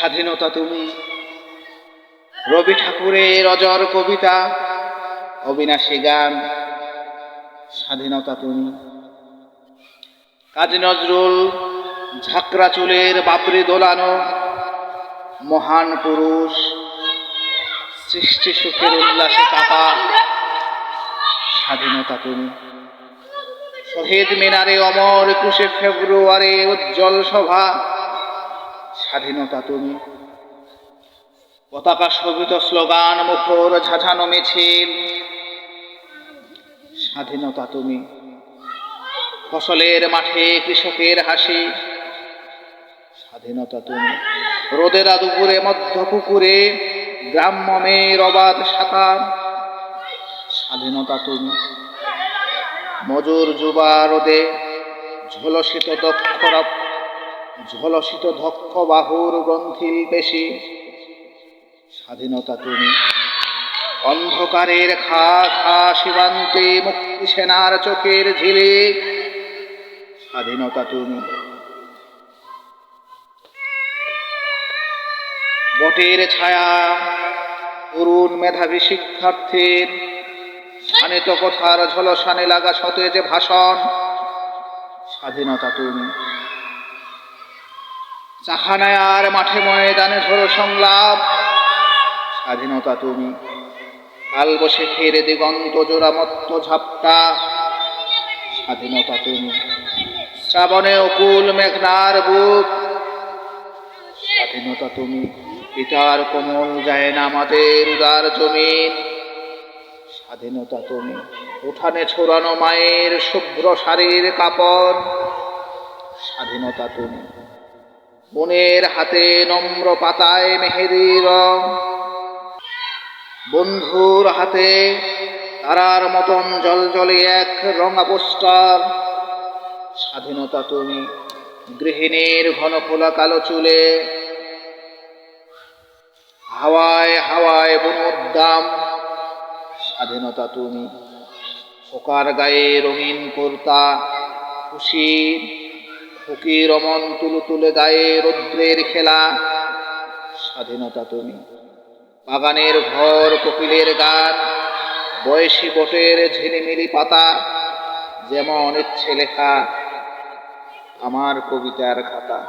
স্বাধীনতা তুমি। রবি ঠাকুরের অজর কবিতা, অবিনাশী গান, স্বাধীনতা তুমি। কাজী নজরুল ঝাঁকড়া চুলের বাপরি দোলানো, মহান পুরুষ, সৃষ্টি সুখের উল্লাসে কাপা, স্বাধীনতা তুমি। শহীদ মিনারে অমর একুশে ফেব্রুয়ারি উজ্জ্বল সভা স্বাধীনতা তুমি। পতাকা শোভিত স্লোগান মুখর ঝাঝানো মিছিল। স্বাধীনতা তুমি। ফসলের মাঠে কৃষকের হাসি। স্বাধীনতা তুমি। রোদেরা দুপুরে মধ্য পুকুরে গ্রাম্য মেয়ের অবাধ সাঁতার। স্বাধীনতা তুমি। মজুর যুবা রোদে ঝলসিত দক্ষরা ঝলসিত ধক্ষ বাহুর গ্রন্থিল পেশি। স্বাধীনতা তুমি। অন্ধকারের খা খা সীমান্তে মুক্তি সেনার চোখের ঝিলে। স্বাধীনতা তুমি। বটের ছায়া, তরুণ মেধাবী শিক্ষার্থীর শানিত কথার ঝলসানে লাগা সতেজ ভাষণ। স্বাধীনতা তুমি। চাখানায়ার মাঠে ময়দানে ঝোড়ো সংলাপ। স্বাধীনতা তুমি। কাল বসে ফেরে দিগন্ত জোড়া মত্ত ঝাপটা। স্বাধীনতা তুমি। শ্রাবণে অকুল মেঘনার বুক। স্বাধীনতা তুমি। পিতার কোমল যায় না আমাদের উদার জমিন। স্বাধীনতা তুমি। উঠানে ছড়ানো মায়ের শুভ্র শাড়ির কাপড়। স্বাধীনতা তুমি। বোনের হাতে নম্র পাতায় মেহেদি রং। বন্ধুর হাতে তারার মতন জল জলে এক রঙা পোস্টার স্বাধীনতা তুমি গৃহিণীর ঘন খোলা কালো চুলে। হাওয়ায় হাওয়ায় বনোদ্দাম স্বাধীনতা তুমি খোকার গায়ে রঙিন কর্তা, খুশির খুকি রমন তুলু তুলে দায়ে রৌদ্রের খেলা। স্বাধীনতা তুমি বাগানের ঘর কোকিলের গান বয়সী বটের ঝিলিমিলি পাতা, যেমন ইচ্ছে লেখা আমার কবিতার খাতা।